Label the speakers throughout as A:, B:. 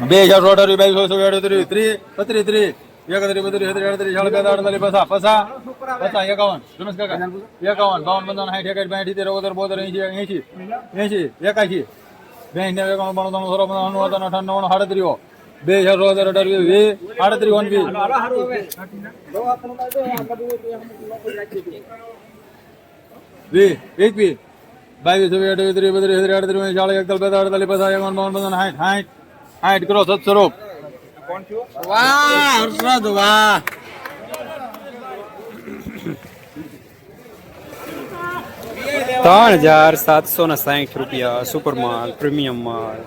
A: બે હજાર અઢાર બાવીસો અડત્રીસ ત્રીસ બત્રીસ, ત્રીસ એકત્રીસ બત્રીસ ત્રીસ અડત્રીસ બે અડતાલીસ પસા પસા પસા એકાવન રમેશ કાકા, એકાવન, બાવન, પંચાવન સાઠ એકાઠ બાઠ સિત્તેર, ઓગોતેર એંશી એંશી એંશી, એકાશી બે ને એકાવન બાણું ત્રણ સોળ પંદર અઠાવન અઠાવન સાડત્રીસ, બે હજાર અઢાર અઢાર, વીસ આડત્રીસ ઓન વી એક વી બાવીસ અઠાવીસ ત્રીસ બત્રીસ ત્રીસ અડત્રીસ ચાલીસ એકતાલીસ, પચાસ, એકાવન, બાવન પંદર સાઠ સાઠ સાઠ કરો સત્સરો
B: વાહ હર્ષદ વાહ.
C: ત્રણ હજાર સાતસો ને સાહીઠ રૂપિયા સુપર માલ પ્રીમિયમ માલ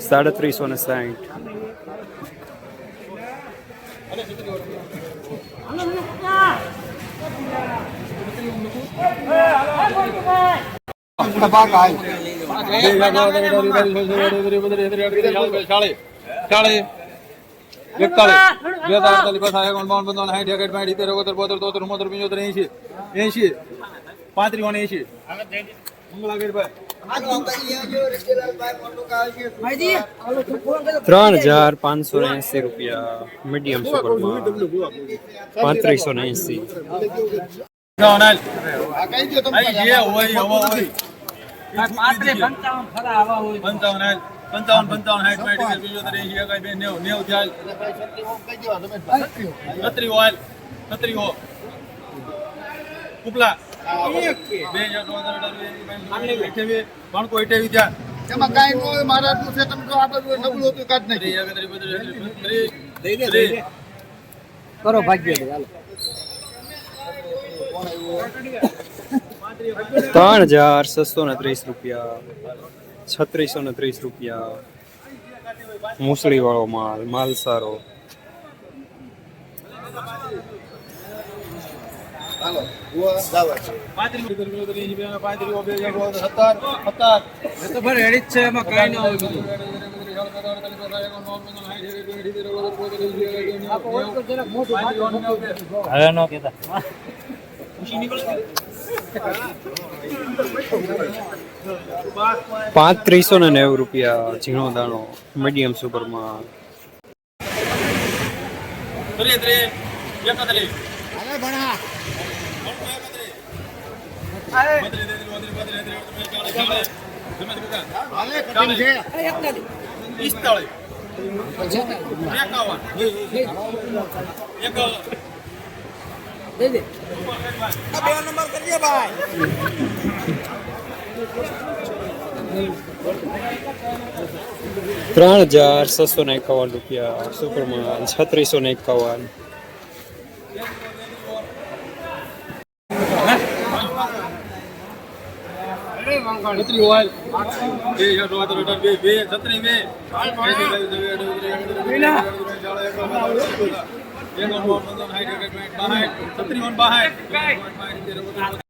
C: સાડત્રીસો ને સાહીઠ
A: ચાલીસ
C: ત્રણ હજાર પાંચસો ને રૂપિયા મીડિયમ પાંત્રીસો ને એસી
A: પંચાવન પંચાવન એકાઈ બે નેવું નેવું થયા છત્રી ઓઇલ છત્રી ઉપલા. બે થયા
B: એમાં કાંઈ ન હોય મારા છે તમે આ બધું નબળું હતું કાઢ
A: ત્રીસ
B: કરો ભાગ્ય
C: ત્રણ હજાર છસો ને ત્રીસ રૂપિયા, છત્રીસો ને ત્રીસ રૂપિયા. મૂસળી વાળો માલ માલ સારો
A: હવે નો કેતા
C: પાંત્રીસો ને નેવું રૂપિયા ઝીણો દાણો મીડિયમ સુપર માલ ત્રણ હજાર છસો ને એકાવન રૂપિયા સુપરમાન છત્રીસો ને એકાવન.
A: બે. હજાર સો અઢાર અઢાર બે બે છત્રી બે છત્રી વન બાહાઠ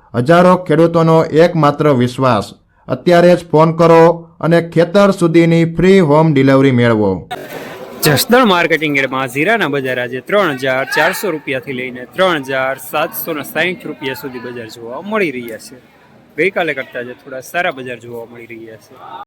D: હજારો ખેડૂતોનો એકમાત્ર વિશ્વાસ. અત્યારે જ ફોન કરો અને ખેતર સુધીની ફ્રી હોમ ડિલિવરી મેળવો.
C: જસદણ માર્કેટિંગ એડમાં જીરાના બજાર આજે ત્રણ હજાર ચારસો રૂપિયાથી લઈને ત્રણ હજાર સાતસો ને સાહીઠ રૂપિયા સુધી બજાર જોવા મળી રહ્યા છે. ગઈકાલે કરતાં આજે થોડા સારા બજાર જોવા મળી રહ્યા છે.